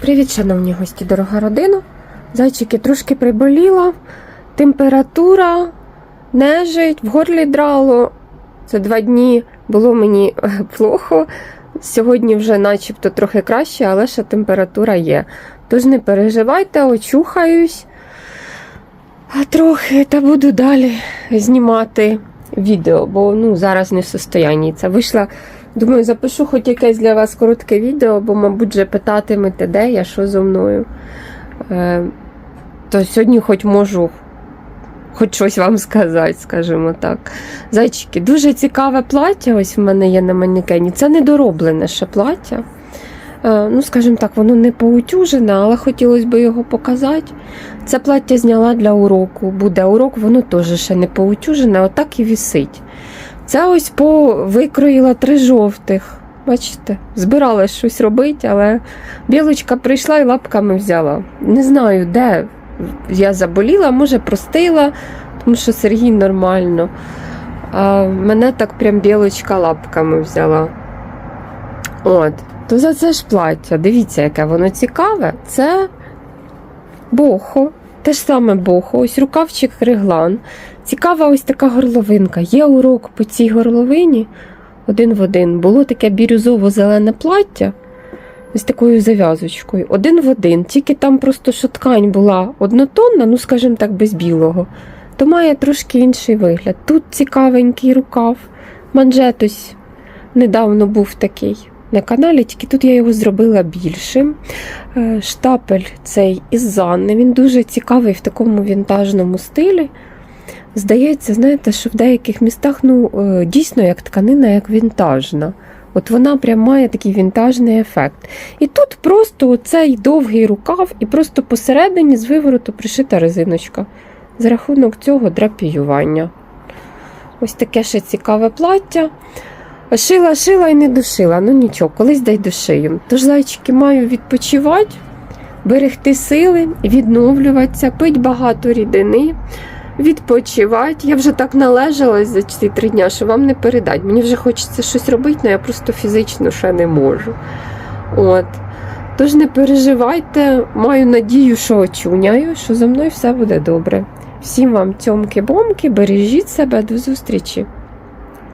Привіт, шановні гості, дорога родина. Зайчики трошки приболіла, температура, нежить, в горлі драло. За два дні було мені е, плохо. Сьогодні вже начебто трохи краще, але ще температура є. Тож не переживайте, очухаюсь. А трохи та буду далі знімати відео, бо ну, зараз не в состоянні. Це вийшла. Думаю, запишу хоч якесь для вас коротке відео, бо, мабуть, вже питатимете, де я, що зо мною. Е, то сьогодні хоч можу хоч щось вам сказати, скажімо так. Зайчики, дуже цікаве плаття. Ось в мене є на манекені. Це недороблене ще плаття. Е, ну, скажімо так, воно не поутюжене, але хотілося б його показати. Це плаття зняла для уроку. Буде урок, воно теж ще не поутюжене, отак і вісить. Це ось по викроїла три жовтих. Бачите, збиралась щось робити, але білочка прийшла і лапками взяла. Не знаю, де я заболіла, може простила, тому що Сергій нормально. А мене так прям білочка лапками взяла. От, то за це ж плаття. Дивіться, яке воно цікаве. Це бохо. Те ж саме бохо, ось рукавчик реглан. Цікава ось така горловинка. Є урок по цій горловині один в один. Було таке бірюзово-зелене плаття з такою зав'язочкою. Один в один. Тільки там просто що ткань була однотонна, ну, скажімо так, без білого, то має трошки інший вигляд. Тут цікавенький рукав. Манжет ось недавно був такий. На каналі, тільки тут я його зробила більшим. Е, Штапель цей із Занни. Він дуже цікавий в такому вінтажному стилі. Здається, знаєте, що в деяких містах ну, е, дійсно як тканина, як вінтажна. От вона прям має такий вінтажний ефект. І тут просто цей довгий рукав, і просто посередині з вивороту пришита резиночка. За рахунок цього драпіювання. Ось таке ще цікаве плаття. Шила, шила і не дошила. Ну нічого, колись дай дошию. Тож, зайчики, маю відпочивати, берегти сили, відновлюватися, пити багато рідини відпочивати. Я вже так належалась за ці три дня, що вам не передать. Мені вже хочеться щось робити, але я просто фізично ще не можу. От. Тож не переживайте, маю надію, що очуняю, що зі мною все буде добре. Всім вам цьомки-бомки, бережіть себе, до зустрічі!